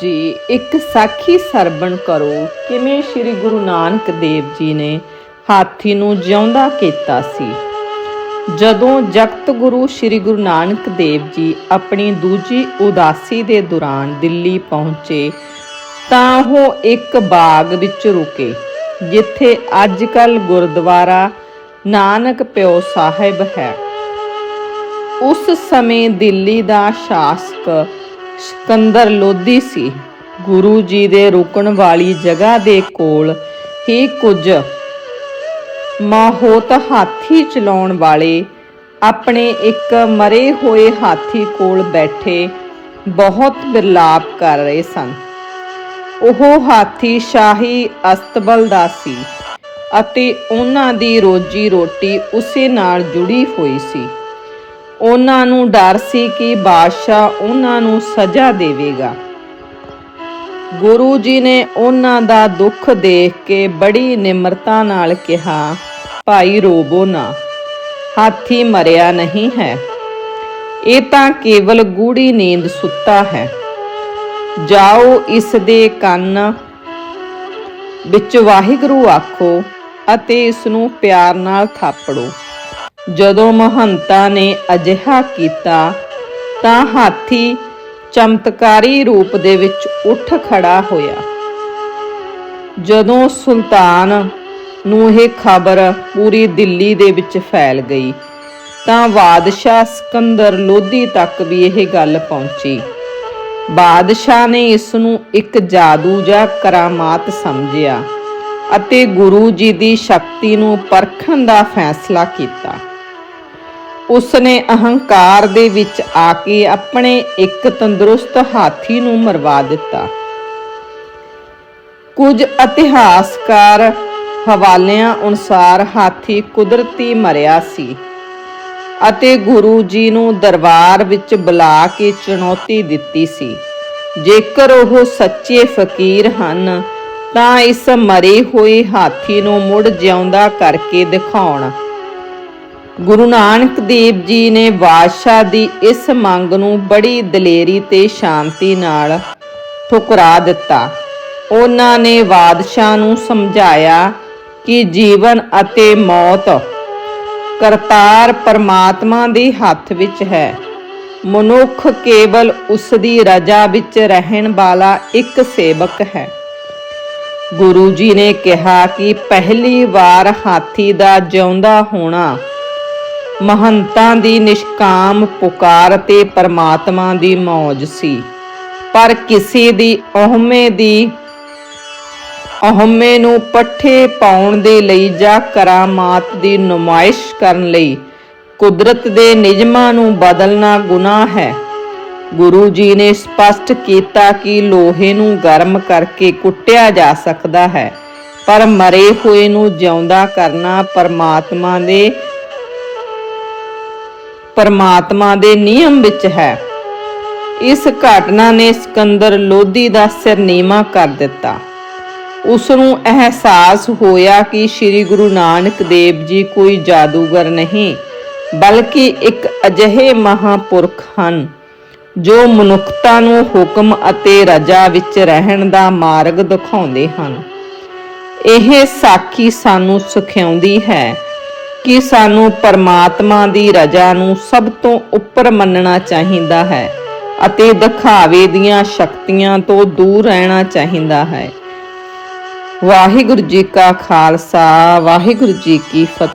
ਜੀ, ਇੱਕ ਸਾਖੀ ਸਰਬਣ ਕਰੋ। ਕਿਵੇਂ ਸ੍ਰੀ ਗੁਰੂ ਨਾਨਕ ਦੇਵ ਜੀ ਨੇ ਹਾਥੀ ਨੂੰ ਜਿਉਂਦਾ ਕੀਤਾ ਸੀ? ਜਦੋਂ ਜਗਤ ਗੁਰੂ ਸ੍ਰੀ ਗੁਰੂ ਨਾਨਕ ਦੇਵ ਜੀ ਆਪਣੀ ਦੂਜੀ ਉਦਾਸੀ ਦੇ ਦੌਰਾਨ ਦਿੱਲੀ ਪਹੁੰਚੇ, ਤਾਂ ਉਹ ਇੱਕ ਬਾਗ ਵਿੱਚ ਰੁਕੇ, ਜਿੱਥੇ ਅੱਜ ਕੱਲ ਗੁਰਦੁਆਰਾ ਨਾਨਕ ਪਿਓ ਸਾਹਿਬ ਹੈ। ਉਸ ਸਮੇਂ ਦਿੱਲੀ ਦਾ ਸ਼ਾਸਕ ਸਿਕੰਦਰ ਲੋਧੀ ਸੀ। ਗੁਰੂ ਜੀ ਦੇ ਰੁਕਣ ਵਾਲੀ ਜਗ੍ਹਾ ਦੇ ਕੋਲ ਹੀ ਕੁਝ ਮਾਹੌਤ ਹਾਥੀ ਚਲਾਉਣ ਵਾਲੇ ਆਪਣੇ ਇੱਕ ਮਰੇ ਹੋਏ ਹਾਥੀ ਕੋਲ ਬੈਠੇ ਬਹੁਤ ਬਿਰਲਾਪ ਕਰ ਰਹੇ ਸਨ। ਉਹ ਹਾਥੀ ਸ਼ਾਹੀ ਅਸਤਬਲ ਦਾ ਸੀ ਅਤੇ ਉਹਨਾਂ ਦੀ ਰੋਜੀ ਰੋਟੀ ਉਸੇ ਨਾਲ ਜੁੜੀ ਹੋਈ ਸੀ। ਉਹਨਾਂ ਨੂੰ ਡਰ ਸੀ ਕਿ ਬਾਦਸ਼ਾਹ ਉਹਨਾਂ ਨੂੰ ਸਜ਼ਾ ਦੇਵੇਗਾ। ਗੁਰੂ ਜੀ ਨੇ ਉਹਨਾਂ ਦਾ ਦੁੱਖ ਦੇਖ ਕੇ ਬੜੀ ਨਿਮਰਤਾ ਨਾਲ ਕਿਹਾ, ਭਾਈ ਰੋਬੋ ਨਾ, ਹਾਥੀ ਮਰਿਆ ਨਹੀਂ ਹੈ। ਇਹ ਤਾਂ ਕੇਵਲ ਗੂੜੀ ਨੀਂਦ ਸੁੱਤਾ ਹੈ। ਜਾਓ ਇਸ ਦੇ ਕੰਨ ਵਿੱਚ ਵਾਹਿਗੁਰੂ ਆਖੋ ਅਤੇ ਇਸ ਨੂੰ ਪਿਆਰ ਨਾਲ ਥਾਪੜੋ। ਜਦੋਂ ਮਹੰਤਾ ਨੇ ਅਜਿਹਾ ਕੀਤਾ ਤਾਂ ਹਾਥੀ ਚਮਤਕਾਰੀ ਰੂਪ ਦੇ ਵਿੱਚ ਉੱਠ ਖੜਾ ਹੋਇਆ। ਜਦੋਂ ਸੁਲਤਾਨ ਨੂੰ ਇਹ ਖਬਰ ਪੂਰੀ ਦਿੱਲੀ ਦੇ ਵਿੱਚ ਫੈਲ ਗਈ ਤਾਂ ਬਾਦਸ਼ਾਹ ਸਿਕੰਦਰ ਲੋਧੀ ਤੱਕ ਵੀ ਇਹ ਗੱਲ ਪਹੁੰਚੀ। ਬਾਦਸ਼ਾਹ ਨੇ ਇਸ ਨੂੰ ਇੱਕ ਜਾਦੂ ਜਾਂ ਕਰਾਮਾਤ ਸਮਝਿਆ ਅਤੇ ਗੁਰੂ ਜੀ ਦੀ ਸ਼ਕਤੀ ਨੂੰ ਪਰਖਣ ਦਾ ਫੈਸਲਾ ਕੀਤਾ। ਉਸ ਨੇ ਅਹੰਕਾਰ ਦੇ ਵਿੱਚ ਆ ਕੇ ਆਪਣੇ ਇੱਕ ਤੰਦਰੁਸਤ ਹਾਥੀ ਨੂੰ ਮਰਵਾ ਦਿੱਤਾ। ਕੁਝ ਇਤਿਹਾਸਕਾਰ ਹਵਾਲਿਆਂ ਅਨੁਸਾਰ ਹਾਥੀ ਕੁਦਰਤੀ ਮਰਿਆ ਸੀ ਅਤੇ ਗੁਰੂ ਜੀ ਨੂੰ ਦਰਬਾਰ ਵਿੱਚ ਬੁਲਾ ਕੇ ਚੁਣੌਤੀ ਦਿੱਤੀ ਸੀ। ਜੇਕਰ ਉਹ ਸੱਚੇ ਫਕੀਰ ਹਨ, ਤਾਂ ਇਸ ਮਰੇ ਹੋਏ ਹਾਥੀ ਨੂੰ ਮੁੜ ਜਿਉਂਦਾ ਕਰਕੇ ਦਿਖਾਉਣ। ਗੁਰੂ ਨਾਨਕ ਦੇਵ ਜੀ ਨੇ ਬਾਦਸ਼ਾਹ ਦੀ ਇਸ ਮੰਗ ਨੂੰ ਬੜੀ ਦਲੇਰੀ ਤੇ ਸ਼ਾਂਤੀ ਨਾਲ ਠੁਕਰਾ ਦਿੱਤਾ। ਉਹਨਾਂ ਨੇ ਬਾਦਸ਼ਾਹ ਨੂੰ ਸਮਝਾਇਆ ਕਿ ਜੀਵਨ ਅਤੇ ਮੌਤ ਕਰਤਾਰ ਪਰਮਾਤਮਾ ਦੇ ਹੱਥ ਵਿੱਚ ਹੈ। ਮਨੁੱਖ ਕੇਵਲ ਉਸ ਦੀ ਰਜ਼ਾ ਵਿੱਚ ਰਹਿਣ ਵਾਲਾ ਇੱਕ ਸੇਵਕ ਹੈ। ਗੁਰੂ ਜੀ ਨੇ ਕਿਹਾ ਕਿ ਪਹਿਲੀ ਵਾਰ ਹਾਥੀ ਦਾ ਜਿਉਂਦਾ ਹੋਣਾ ਮਹੰਤਾਂ ਦੀ ਨਿਸ਼ਕਾਮ ਪੁਕਾਰ ਤੇ ਪਰਮਾਤਮਾ ਦੀ ਮੌਜ ਸੀ। ਪਰ ਕਿਸੇ ਦੀ ਅਹਮੇ ਦੀ ਅਹਮੇ ਨੂੰ ਪੱਠੇ ਪਾਉਣ ਦੇ ਲਈ ਜਾਂ ਕਰਾਮਾਤ ਦੀ ਨੁਮਾਇਸ਼ ਕਰਨ ਲਈ ਕੁਦਰਤ ਦੇ ਨਿਯਮਾਂ ਨੂੰ ਬਦਲਣਾ ਗੁਨਾਹ ਹੈ। ਗੁਰੂ ਜੀ ਨੇ ਸਪਸ਼ਟ ਕੀਤਾ ਕਿ ਲੋਹੇ ਨੂੰ ਗਰਮ ਕਰਕੇ ਕੁੱਟਿਆ ਜਾ ਸਕਦਾ ਹੈ, ਪਰ ਮਰੇ ਹੋਏ ਨੂੰ ਜਿਉਂਦਾ ਕਰਨਾ ਪਰਮਾਤਮਾ ਦੇ ਪਰਮਾਤਮਾ ਦੇ ਨਿਯਮ ਵਿੱਚ ਹੈ। ਇਸ ਘਟਨਾ ਨੇ ਸਿਕੰਦਰ ਲੋਧੀ ਦਾ ਸਿਰ ਨੀਵਾ ਕਰ ਦਿੱਤਾ। ਉਸ ਨੂੰ ਅਹਿਸਾਸ ਹੋਇਆ ਕਿ ਸ੍ਰੀ ਗੁਰੂ ਨਾਨਕ ਦੇਵ ਜੀ ਕੋਈ ਜਾਦੂਗਰ ਨਹੀਂ, ਬਲਕਿ ਇੱਕ ਅਜਿਹੇ ਮਹਾਪੁਰਖ ਹਨ, ਜੋ ਮਨੁੱਖਤਾ ਨੂੰ ਹੁਕਮ ਅਤੇ ਰਜਾ ਵਿੱਚ ਰਹਿਣ ਦਾ ਮਾਰਗ ਦਿਖਾਉਂਦੇ ਹਨ। ਇਹ ਸਾਖੀ ਸਾਨੂੰ ਸਿਖਾਉਂਦੀ ਹੈ ਕਿ ਸਾਨੂੰ ਪਰਮਾਤਮਾ ਦੀ ਰਜਾ ਨੂੰ ਸਭ ਤੋਂ ਉੱਪਰ ਮੰਨਣਾ ਚਾਹੀਦਾ ਹੈ ਅਤੇ ਦਿਖਾਵੇ ਦੀਆਂ ਸ਼ਕਤੀਆਂ ਤੋਂ ਦੂਰ ਰਹਿਣਾ ਚਾਹੀਦਾ ਹੈ। ਵਾਹਿਗੁਰੂ ਜੀ ਕਾ ਖਾਲਸਾ, ਵਾਹਿਗੁਰੂ ਜੀ ਕੀ ਫਤਿਹ।